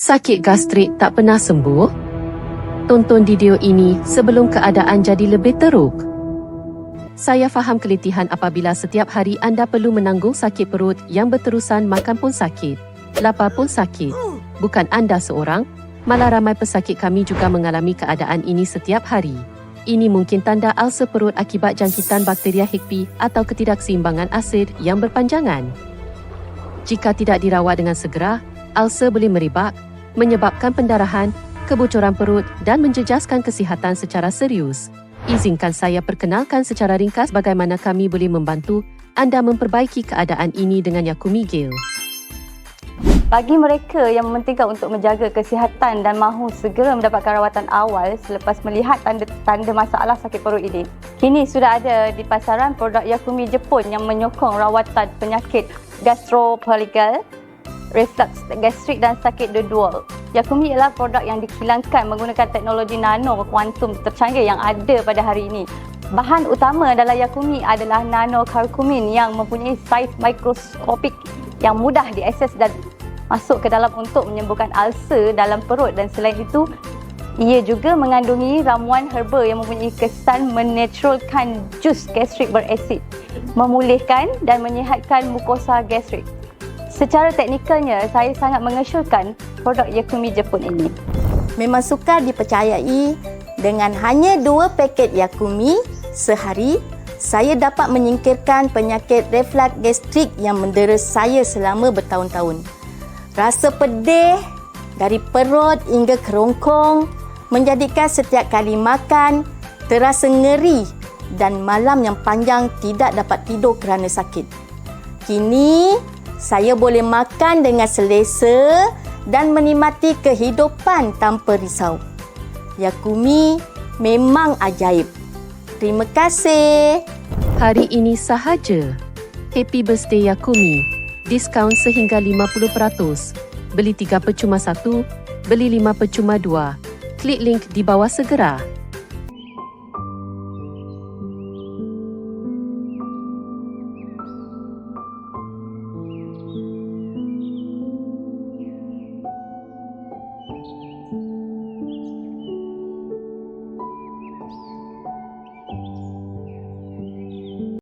Sakit gastrik tak pernah sembuh? Tonton video ini sebelum keadaan jadi lebih teruk. Saya faham keletihan apabila setiap hari anda perlu menanggung sakit perut yang berterusan makan pun sakit, lapar pun sakit. Bukan anda seorang, malah ramai pesakit kami juga mengalami keadaan ini setiap hari. Ini mungkin tanda ulcer perut akibat jangkitan bakteria HPV atau ketidakseimbangan asid yang berpanjangan. Jika tidak dirawat dengan segera, ulcer boleh meribak, menyebabkan pendarahan, kebocoran perut dan menjejaskan kesihatan secara serius. Izinkan saya perkenalkan secara ringkas bagaimana kami boleh membantu anda memperbaiki keadaan ini dengan Yakumi Gel. Bagi mereka yang mementingkan untuk menjaga kesihatan dan mahu segera mendapatkan rawatan awal selepas melihat tanda-tanda masalah sakit perut ini. Kini sudah ada di pasaran produk Yakumi Jepun yang menyokong rawatan penyakit gastroesophageal, reflux gastrik dan sakit duodenal. Yakumi ialah produk yang dikilangkan menggunakan teknologi nano kuantum tercanggih yang ada pada hari ini. Bahan utama dalam Yakumi adalah nanokarkumin yang mempunyai saiz mikroskopik yang mudah diakses dan masuk ke dalam untuk menyembuhkan ulcer dalam perut dan selain itu ia juga mengandungi ramuan herba yang mempunyai kesan menetralkan jus gastrik berasid, memulihkan dan menyihatkan mukosa gastrik. Secara teknikalnya, saya sangat mengesyorkan produk Yakumi Jepun ini. Memang sukar dipercayai dengan hanya dua paket Yakumi sehari, saya dapat menyingkirkan penyakit reflux gastrik yang mendera saya selama bertahun-tahun. Rasa pedih dari perut hingga kerongkong menjadikan setiap kali makan terasa ngeri dan malam yang panjang tidak dapat tidur kerana sakit. Kini saya boleh makan dengan selesa dan menikmati kehidupan tanpa risau. Yakumi memang ajaib. Terima kasih. Hari ini sahaja. Happy birthday Yakumi. Diskaun sehingga 50%. Beli 3 percuma 1, beli 5 percuma 2. Klik link di bawah segera.